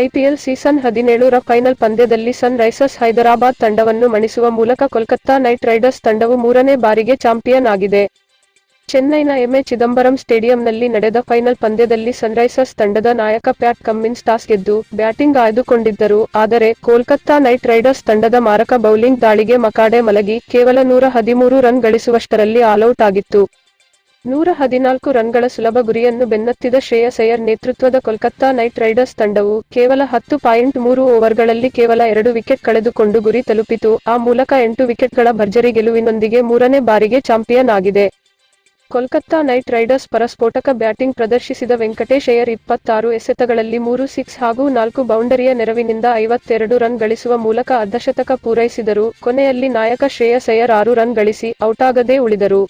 IPL season ಹದಿನೇಳರ final ಪಂದ್ಯದಲ್ಲಿ Sunrisers Hyderabad ತಂಡವನ್ನು ಮಣಿಸುವ ಮೂಲಕ ಕೋಲ್ಕತ್ತಾ ನೈಟ್ ರೈಡರ್ಸ್ ತಂಡವು ಮೂರನೇ ಬಾರಿಗೆ ಚಾಂಪಿಯನ್ ಆಗಿದೆ. ಚೆನ್ನೈನ ಎಂಎ ಚಿದಂಬರಂ ಸ್ಟೇಡಿಯಂನಲ್ಲಿ ನಡೆದ ಫೈನಲ್ ಪಂದ್ಯದಲ್ಲಿ ಸನ್ರೈಸರ್ಸ್ ತಂಡದ ನಾಯಕ ಪ್ಯಾಟ್ ಕಮ್ಮಿನ್ಸ್ ಟಾಸ್ ಗೆದ್ದು ಬ್ಯಾಟಿಂಗ್ ಆಯ್ದುಕೊಂಡಿದ್ದರು. ಆದರೆ ಕೋಲ್ಕತ್ತಾ ನೈಟ್ ರೈಡರ್ಸ್ ತಂಡದ ಮಾರಕ ಬೌಲಿಂಗ್ ದಾಳಿಗೆ ಮಕಾಡೆ ಮಲಗಿ ಕೇವಲ ನೂರ ಹದಿಮೂರು ರನ್ ಗಳಿಸುವಷ್ಟರಲ್ಲಿ ಆಲ್ಔಟ್ ಆಗಿತ್ತು. ನೂರ ಹದಿನಾಲ್ಕು ರನ್ಗಳ ಸುಲಭ ಗುರಿಯನ್ನು ಬೆನ್ನತ್ತಿದ ಶ್ರೇಯಸ್ ಅಯ್ಯರ್ ನೇತೃತ್ವದ ಕೋಲ್ಕತ್ತಾ ನೈಟ್ ರೈಡರ್ಸ್ ತಂಡವು ಕೇವಲ ಹತ್ತು ಪಾಯಿಂಟ್ ಮೂರು ಓವರ್ಗಳಲ್ಲಿ ಕೇವಲ ಎರಡು ವಿಕೆಟ್ ಕಳೆದುಕೊಂಡು ಗುರಿ ತಲುಪಿತು. ಆ ಮೂಲಕ ಎಂಟು ವಿಕೆಟ್ಗಳ ಭರ್ಜರಿ ಗೆಲುವಿನೊಂದಿಗೆ ಮೂರನೇ ಬಾರಿಗೆ ಚಾಂಪಿಯನ್ ಆಗಿದೆ. ಕೋಲ್ಕತ್ತಾ ನೈಟ್ ರೈಡರ್ಸ್ ಪರ ಸ್ಫೋಟಕ ಬ್ಯಾಟಿಂಗ್ ಪ್ರದರ್ಶಿಸಿದ ವೆಂಕಟೇಶ್ ಅಯ್ಯರ್ ಇಪ್ಪತ್ತಾರು ಎಸೆತಗಳಲ್ಲಿ ಮೂರು ಸಿಕ್ಸ್ ಹಾಗೂ ನಾಲ್ಕು ಬೌಂಡರಿಯ ನೆರವಿನಿಂದ ಐವತ್ತೆರಡು ರನ್ ಗಳಿಸುವ ಮೂಲಕ ಅರ್ಧಶತಕ ಪೂರೈಸಿದರು. ಕೊನೆಯಲ್ಲಿ ನಾಯಕ ಶ್ರೇಯಸ್ ಅಯ್ಯರ್ ಆರು ರನ್ ಗಳಿಸಿ ಔಟಾಗದೇ ಉಳಿದರು.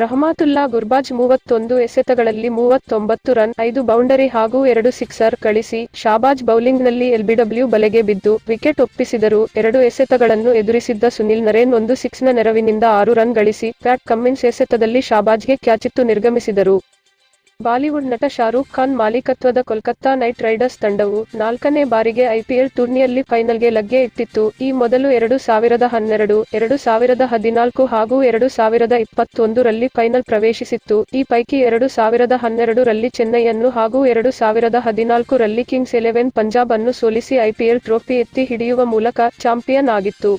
ರಹಮತುಲ್ಲಾ ಗುರ್ಬಾಜ್ ಮೂವತ್ತೊಂದು ಎಸೆತಗಳಲ್ಲಿ ಮೂವತ್ತೊಂಬತ್ತು ರನ್, ಐದು ಬೌಂಡರಿ ಹಾಗೂ ಎರಡು ಸಿಕ್ಸರ್ ಕಳಿಸಿ ಶಾಬಾಜ್ ಬೌಲಿಂಗ್ನಲ್ಲಿ ಎಲ್ಬಿಡಬ್ಲ್ಯೂ ಬಲೆಗೆ ಬಿದ್ದು ವಿಕೆಟ್ ಒಪ್ಪಿಸಿದರು. ಎರಡು ಎಸೆತಗಳನ್ನು ಎದುರಿಸಿದ್ದ ಸುನಿಲ್ ನರೇನ್ ಒಂದು ಸಿಕ್ಸ್ನ ನೆರವಿನಿಂದ ಆರು ರನ್ ಗಳಿಸಿ ಪ್ಯಾಟ್ ಕಮ್ಮಿನ್ಸ್ ಎಸೆತದಲ್ಲಿ ಶಾಬಾಜ್ಗೆ ಕ್ಯಾಚಿತ್ತು ನಿರ್ಗಮಿಸಿದರು. ಬಾಲಿವುಡ್ ನಟ ಶಾರೂಖ್ ಖಾನ್ ಮಾಲೀಕತ್ವದ ಕೋಲ್ಕತ್ತಾ ನೈಟ್ ರೈಡರ್ಸ್ ತಂಡವು ನಾಲ್ಕನೇ ಬಾರಿಗೆ ಐಪಿಎಲ್ ಟೂರ್ನಿಯಲ್ಲಿ ಫೈನಲ್ಗೆ ಲಗ್ಗೆ ಇಟ್ಟಿತ್ತು. ಈ ಮೊದಲು ಎರಡು ಸಾವಿರದ ಹನ್ನೆರಡು, ಎರಡು ಸಾವಿರದ ಹದಿನಾಲ್ಕು ಹಾಗೂ ಎರಡು ಸಾವಿರದ ಇಪ್ಪತ್ತೊಂದು ರಲ್ಲಿ ಫೈನಲ್ ಪ್ರವೇಶಿಸಿತ್ತು. ಈ ಪೈಕಿ ಎರಡು ಸಾವಿರದ ಹನ್ನೆರಡು ರಲ್ಲಿ ಚೆನ್ನೈಯನ್ನು ಹಾಗೂ ಎರಡು ಸಾವಿರದ ಹದಿನಾಲ್ಕು ರಲ್ಲಿ ಕಿಂಗ್ಸ್ ಇಲೆವೆನ್ ಪಂಜಾಬ್ ಅನ್ನು ಸೋಲಿಸಿ ಐಪಿಎಲ್ ಟ್ರೋಫಿ ಎತ್ತಿ ಹಿಡಿಯುವ ಮೂಲಕ ಚಾಂಪಿಯನ್ ಆಗಿತ್ತು.